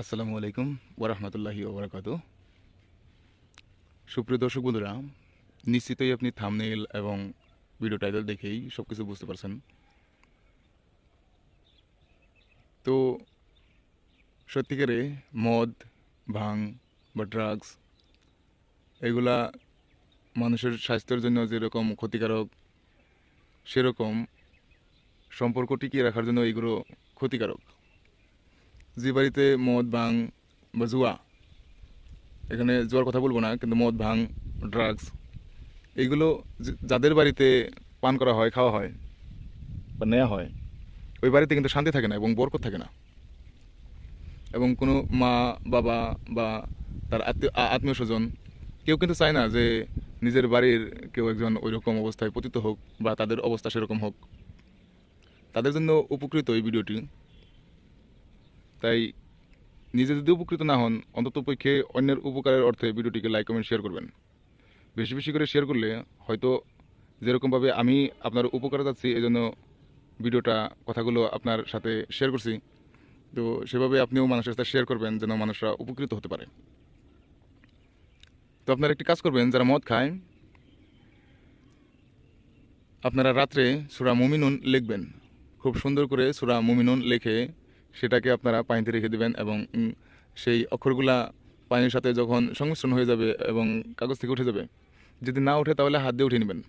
আসসালামু আলাইকুম ওরহমতুল্লাহি ওবরাকাতু সুপ্রিয় দর্শক বন্ধুরা, নিশ্চিতই আপনি থামনেল এবং ভিডিও টাইটেল দেখেই সব কিছু বুঝতে পারছেন। তো, সত্যিকারে মদ, ভাং বা ড্রাগস এগুলা মানুষের স্বাস্থ্যের জন্য যেরকম ক্ষতিকারক, সেরকম সম্পর্ক টিকিয়ে রাখার জন্য এগুলো ক্ষতিকারক। যে বাড়িতে মদ, ভাং বা জুয়া। এখানে জুয়ার কথা বলব না, কিন্তু মদ, ভাং ড্রাগস এইগুলো যাদের বাড়িতে পান করা হয়, খাওয়া হয় বা নেওয়া হয়, ওই বাড়িতে কিন্তু শান্তি থাকে না এবং বরকত থাকে না। এবং কোনো মা, বাবা বা তার আত্মীয় আত্মীয় স্বজন কেউ কিন্তু চায় না যে নিজের বাড়ির কেউ একজন ওই রকম অবস্থায় পতিত হোক বা তাদের অবস্থা সেরকম হোক। তাদের জন্য উপকৃত এই ভিডিওটি। তাই নিজে যদি উপকৃত না হন, অন্তত পক্ষে অন্যের উপকারের অর্থে ভিডিওটিকে লাইক কমেন্ট শেয়ার করবেন। বেশি বেশি করে শেয়ার করলে হয়তো যেরকমভাবে আমি আপনার উপকারে যাচ্ছি এই জন্য ভিডিওটা, কথাগুলো আপনার সাথে শেয়ার করছি। তো সেভাবে আপনিও মানুষের সাথে শেয়ার করবেন, যেন মানুষরা উপকৃত হতে পারে। তো আপনারা একটি কাজ করবেন, যারা মদ খায়, আপনারা রাত্রে সুরা মুমিনুন লিখবেন। খুব সুন্দর করে সুরা মুমিনুন লিখে সেটাকে আপনারা পানিতে রেখে দেবেন এবং সেই অক্ষরগুলা পানির সাথে যখন সংমিশ্রণ হয়ে যাবে এবং কাগজ থেকে উঠে যাবে, যদি না ওঠে তাহলে হাত দিয়ে উঠে নেবেন।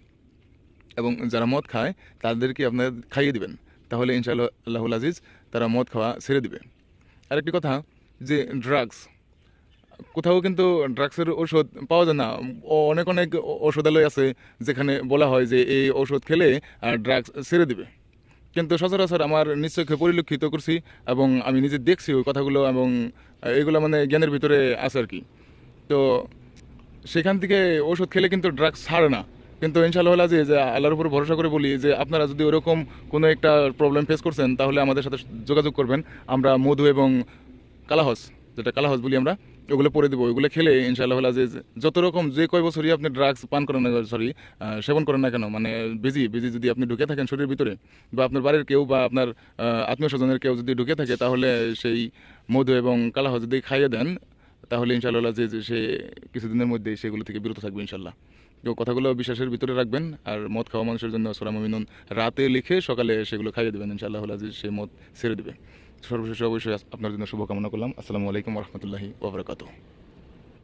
এবং যারা মদ খায়, তাদেরকে আপনারা খাইয়ে দিবেন। তাহলে ইনশাআল্লাহ, আল্লাহুল আজিজ তারা মদ খাওয়া ছেড়ে দিবে। আরেকটি কথা যে ড্রাগস কোথাও কিন্তু ড্রাগসের ওষুধ পাওয়া যায় না। অনেক অনেক ওষুধালয় আছে যেখানে বলা হয় যে এই ওষুধ খেলে ড্রাগস ছেড়ে দিবে। কিন্তু সচরাচর আমার নিশ্চয়ই পরিলক্ষিত করছি এবং আমি নিজে দেখছি ওই কথাগুলো এবং এগুলো মানে জ্ঞানের ভিতরে আছে আর কি। তো সেখান থেকে ওষুধ খেলে কিন্তু ড্রাগস ছাড়ে না। কিন্তু ইনশাআল্লাহ যে যে আল্লাহর উপর ভরসা করে বলি যে, আপনারা যদি ওরকম কোনো একটা প্রবলেম ফেস করছেন, তাহলে আমাদের সাথে যোগাযোগ করবেন। আমরা মধু এবং কালাহস, যেটা কালাহস বলি আমরা ওগুলো পরে দেবো ওগুলো খেলে ইনশাআল্লাহ যে যত রকম যে কয় বছরই আপনি ড্রাগস পান করেন না সরি সেবন করেন না কেন মানে বিজি বিজি যদি আপনি ঢুকে থাকেন শরীরের ভিতরে বা আপনার বাড়ির কেউ বা আপনার আত্মীয় স্বজনের কেউ যদি ঢুকে থাকে, তাহলে সেই মধু এবং কালাহ যদি খাইয়ে দেন, তাহলে ইনশাআল্লাহ যে সে কিছুদিনের মধ্যে সেগুলো থেকে বিরত থাকবে ইনশাল্লাহ তো কথাগুলো বিশ্বাসের ভিতরে রাখবেন, আর মদ খাওয়া মানুষের জন্য সোলামিনুন রাতে লিখে সকালে সেগুলো খাইয়ে দেবেন, ইনশাআল্লাহ যে সে মদ ছেড়ে দেবে। সর্বশেষে অবশ্যই আপনার জন্য শুভকামনা করলাম। আসসালামু আলাইকুম রহমতুল্লাহি ওবরাকাতু